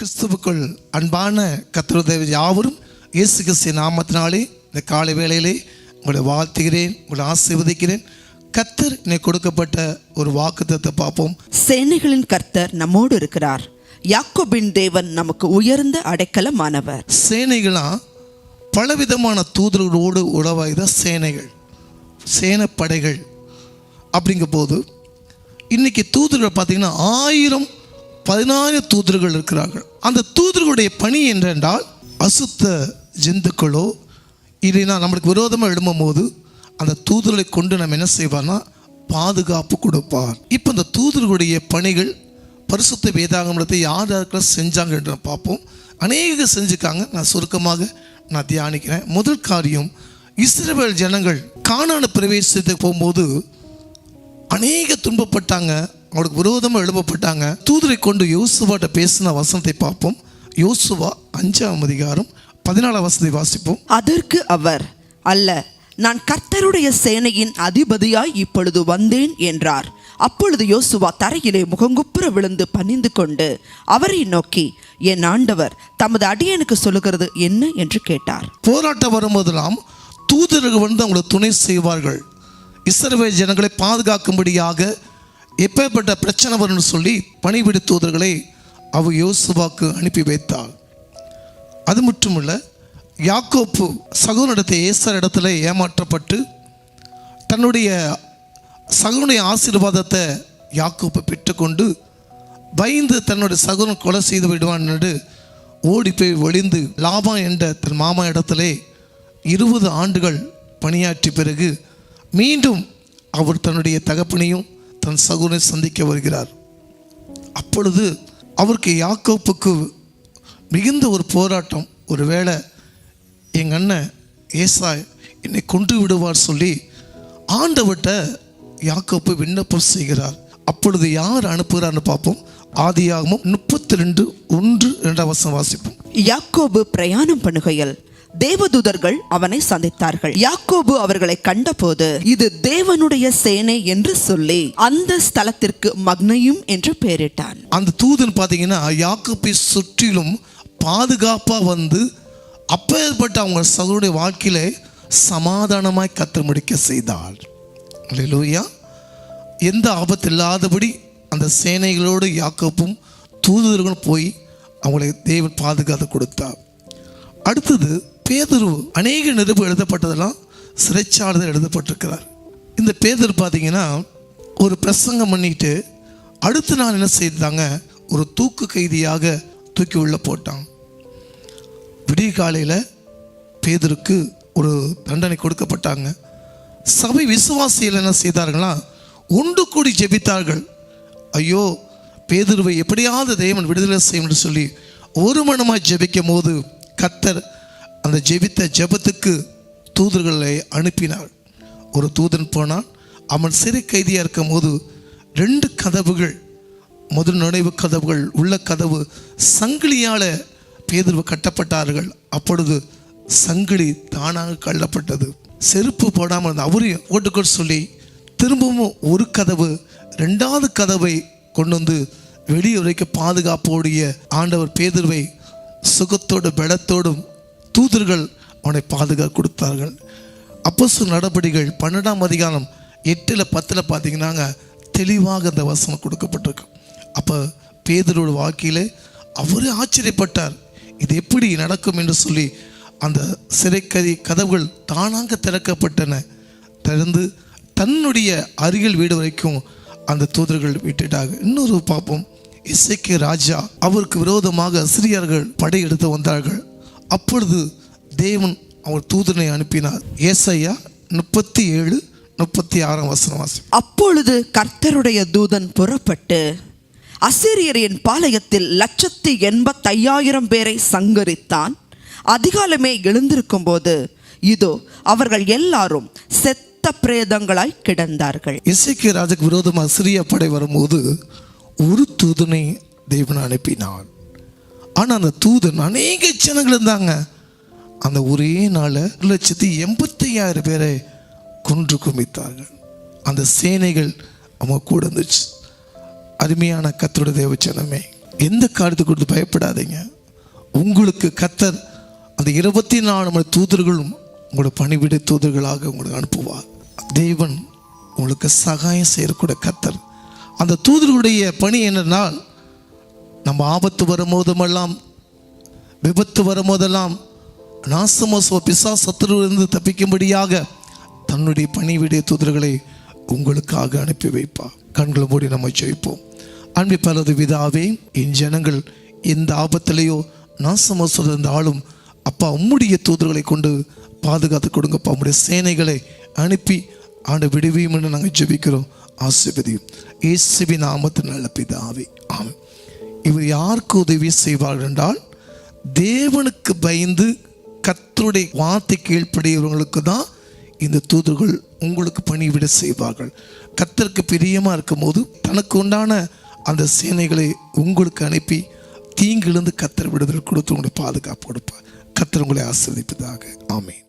கிறிஸ்துவுக்குள் அன்பான கத்திரதேவ யாவரும் இயேசு கிறிஸ்து நாமத்தினாலே இந்த காலை வேளையிலே உங்களை வாழ்த்துகிறேன் உங்களை ஆசீர்வதிக்கிறேன். கத்தர் இன்னைக்கு கொடுக்கப்பட்ட ஒரு வாக்குத்தத்தை பார்ப்போம். சேனைகளின் கர்த்தர் நம்மோடு இருக்கிறார். யாக்கோபின் தேவன் நமக்கு உயர்ந்த அடைக்கலமானவர். சேனைகளாம் பலவிதமான தூதர்களோடு உறவாய்த சேனைகள் சேனப்படைகள். அப்படிங்கும் போது இன்னைக்கு தூதர்கள் பார்த்தீங்கன்னா ஆயிரம் பதினாறு தூதர்கள் இருக்கிறார்கள். அந்த தூதர்களுடைய பணி என்றென்றால் அசுத்த ஜந்துக்களோ இல்லைன்னா நம்மளுக்கு விரோதமாக எழும்பும் போது அந்த தூதர்களை கொண்டு நம்ம என்ன செய்வார்னா பாதுகாப்பு கொடுப்பார். இப்போ இந்த தூதர்களுடைய பணிகள் பரிசுத்த வேதாகமத்தை யார் யாருக்கெல்லாம் செஞ்சாங்க என்று பார்ப்போம். அநேக செஞ்சுக்காங்க நான் சுருக்கமாக நான் தியானிக்கிறேன். முதல் காரியம் இஸ்ரேல் ஜனங்கள் காணான பிரவேசத்துக்கு போகும்போது அநேக துன்பப்பட்டாங்க. அவங்களுக்கு விரோதமாக எழுப்பப்பட்டாங்க. தூதரை கொண்டு யோசுவாட்ட பேசின வசனத்தை பார்ப்போம். யோசுவா அஞ்சாம் அதிகாரம் பதினாலாம் வசனத்தை வாசிப்போம். அதற்கு அவர் அல்ல நான் கர்த்தருடைய சேனையின் அதிபதியாய் இப்பொழுது வந்தேன் என்றார். அப்பொழுது யோசுவா தரையிலே முகங்குப்புற விழுந்து பணிந்து கொண்டு அவரை நோக்கி என் ஆண்டவர் தமது அடியனுக்கு சொல்லுகிறது என்ன என்று கேட்டார். போராட்டம் வரும்போதெல்லாம் தூதர்கள் வந்து அவங்களுக்கு துணை செய்வார்கள். இஸ்ரவேல் ஜனங்களை பாதுகாக்கும்படியாக எப்பேற்பட்ட பிரச்சனை வரும்னு சொல்லி பணிவிடு தூதர்களை அவர் யோசுவாக்கு அனுப்பி வைத்தாள். அது மட்டுமல்ல யாக்கோப்பு சகுனிடத்தை ஏசர் இடத்துல ஏமாற்றப்பட்டு தன்னுடைய சகுனுடைய ஆசீர்வாதத்தை யாக்கோப்பு பெற்றுக்கொண்டு பயந்து தன்னுடைய சகோதரன் கொலை செய்து விடுவான் என்று ஓடி போய் ஒளிந்து லாபா என்ற தன் மாமா இடத்திலே இருபது ஆண்டுகள் பணியாற்றிய பிறகு மீண்டும் அவர் தன்னுடைய தகப்பனையும் தன் சகுனை சந்திக்க வருகிறார். அப்பொழுது அவருக்கு யாக்கோப்புக்கு மிகுந்த ஒரு போராட்டம். ஒருவேளை எங்கள் அண்ணன் ஏசாய் என்னை கொன்று விடுவார் சொல்லி ஆண்டவட்ட யாக்கோப்பு விண்ணப்பம் செய்கிறார். அப்பொழுது யார் அனுப்புகிறார்னு பார்ப்போம். ஆதியாகமும் முப்பத்தி ரெண்டு ஒன்று இரண்டாம் வருஷம் வாசிப்போம். யாக்கோபு பிரயாணம் பண்ணுகையில் தேவதூதர்கள் அவனை சந்தித்தார்கள். யாக்கோபு அவர்களை கண்டபோது இது தேவனுடைய சேனை என்று சொல்லி அந்த ஸ்தலத்திற்கு மக்னையும் என்று பெயரிட்டான். அந்த தூதன் பார்த்தீங்கன்னா யாக்கோப்பை சுற்றிலும் பாதுகாப்பாக வந்து அப்பேற்பட்ட அவங்க சகோடைய வாழ்க்கையில சமாதானமாய் கத்து முடிக்க செய்தாள் லூயா எந்த ஆபத்து இல்லாதபடி அந்த சேனைகளோடு யாக்கப்பும் தூதர்களும் போய் அவங்களை தேவன் பாதுகாத்து கொடுத்தார். அடுத்தது பேதுரு அநேக நெருப்பு எழுதப்பட்டதெல்லாம் சிறைச்சாடுதல் எழுதப்பட்டிருக்கிறார். இந்த பேதர் பார்த்தீங்கன்னா ஒரு பிரசங்கம் பண்ணிட்டு அடுத்த நாள் என்ன செய்தாங்க? ஒரு தூக்கு கைதியாக தூக்கி உள்ள போட்டான். விடிய காலையில் பேதருக்கு ஒரு தண்டனை கொடுக்கப்பட்டாங்க. சபை விசுவாசிகள் என்ன செய்தார்களா ஒன்று கூடி ஜெபித்தார்கள். ஐயோ பேதுருவை எப்படியாவது தேவன் விடுதலை செய்யும் என்று சொல்லி ஒரு மனமாக ஜெபிக்கும் போது கத்தர் அந்த ஜெபித்த ஜெபத்துக்கு தூதர்களை அனுப்பினாள். ஒரு தூதன் போனான். அவன் சிறை கைதியாக இருக்கும் போது ரெண்டு கதவுகள் முதல் நுழைவு கதவுகள் உள்ள கதவு சங்கிலியால் பேதர்வு கட்டப்பட்டார்கள். அப்பொழுது சங்கிலி தானாக கள்ளப்பட்டது செருப்பு போடாமல் இருந்த அவரையும் ஓட்டுக்கொள் சொல்லி திரும்பவும் ஒரு கதவு ரெண்டாவது கதவை கொண்டு வந்து வெளியே வரைக்கும் பாதுகாப்போடைய ஆண்டவர் பேதர்வை சுகத்தோடு பலத்தோடும் தூதர்கள் அவனை பாதுகாக்க கொடுத்தார்கள். அப்போசு நடபடிகள் பன்னெண்டாம் அதிகாரம் எட்டில் பத்தில் பார்த்தீங்கன்னாங்க தெளிவாக அந்த வசனம் கொடுக்கப்பட்டிருக்கு. அப்போ பேதரோட வாழ்க்கையில் அவரே ஆச்சரியப்பட்டார். இது எப்படி நடக்கும் என்று சொல்லி அந்த சிறைக்கதி கதவுகள் தானாக திறக்கப்பட்டன. திறந்து தன்னுடைய அருகில் வீடு வரைக்கும் அந்த தூதர்கள் விட்டுட்டாங்க. இன்னொரு பார்ப்போம் இசைக்கு ராஜா அவருக்கு விரோதமாக சிறியர்கள் படையெடுத்து வந்தார்கள். அப்பொழுது தேவன் அவர் தூதனை அனுப்பினார். ஏசையா முப்பத்தி ஏழு முப்பத்தி ஆறாம் வசனம் வாசி. அப்பொழுது கர்த்தருடைய தூதன் புறப்பட்டு அசிரியரின் பாளையத்தில் லட்சத்தி எண்பத்தையாயிரம் பேரை சங்கரித்தான். அதிகாலமே எழுந்திருக்கும் போது இதோ அவர்கள் எல்லாரும் செத்த பிரேதங்களாய் கிடந்தார்கள். இசைக்கு ராஜாக்கு விரோதமாக சிறிய படை வரும்போது ஒரு தூதனை தேவன் அனுப்பினான். ஆனால் அந்த தூதன் அநேக ஜனங்கள் இருந்தாங்க. அந்த ஒரே நாளில் ஒரு லட்சத்தி எண்பத்தையாயிரம் பேரை கொன்று குமித்தார்கள் அந்த சேனைகள் அவங்க கூட இருந்துச்சு. அருமையான கத்தருடைய தேவச்சனமே எந்த காரியத்தை கொடுத்து பயப்படாதீங்க. உங்களுக்கு கத்தர் அந்த இருபத்தி நாலு மணி தூதர்களும் உங்களோட பணிவிடை தூதர்களாக உங்களுக்கு அனுப்புவார். தேவன் உங்களுக்கு சகாயம் செய்யக்கூட கத்தர் அந்த தூதர்களுடைய பணி என்னென்னால் நம்ம ஆபத்து வரும்போதுமெல்லாம் விபத்து வரும்போதெல்லாம் நாசமோசோ பிசா சத்துருவிலிருந்து தப்பிக்கும்படியாக தன்னுடைய பணிவிடைய தூதர்களை உங்களுக்காக அனுப்பி வைப்பா. கண்களை மூடி நம்ம ஜெயிப்போம். அன்பி பலது விதாவே என் ஜனங்கள் எந்த ஆபத்திலேயோ நாசமோசோ இருந்தாலும் அப்பா உம்முடைய தூதர்களை கொண்டு பாதுகாத்து கொடுங்கப்பா. உம்முடைய சேனைகளை அனுப்பி ஆண்டு விடுவியும் என்று நாங்கள் ஜெபிக்கிறோம். ஆசிபதியும் இயேசுவி நாமத்தின் நல்ல பிதாவே. ஆமாம் இவர் யாருக்கு உதவி செய்வார்கள் என்றால் தேவனுக்கு பயந்து கத்தருடைய வார்த்தை கீழ்ப்படையவர்களுக்கு தான் இந்த தூதர்கள் உங்களுக்கு பணிவிட செய்வார்கள். கத்தருக்கு பிரியமாக இருக்கும்போது தனக்கு உண்டான அந்த சேனைகளை உங்களுக்கு அனுப்பி தீங்கிலிருந்து கத்தர் விடுதல் கொடுத்து உங்களுக்கு பாதுகாப்பு கொடுப்பார். கத்தர் உங்களை ஆசிர்வதிப்பதாக. ஆமேன்.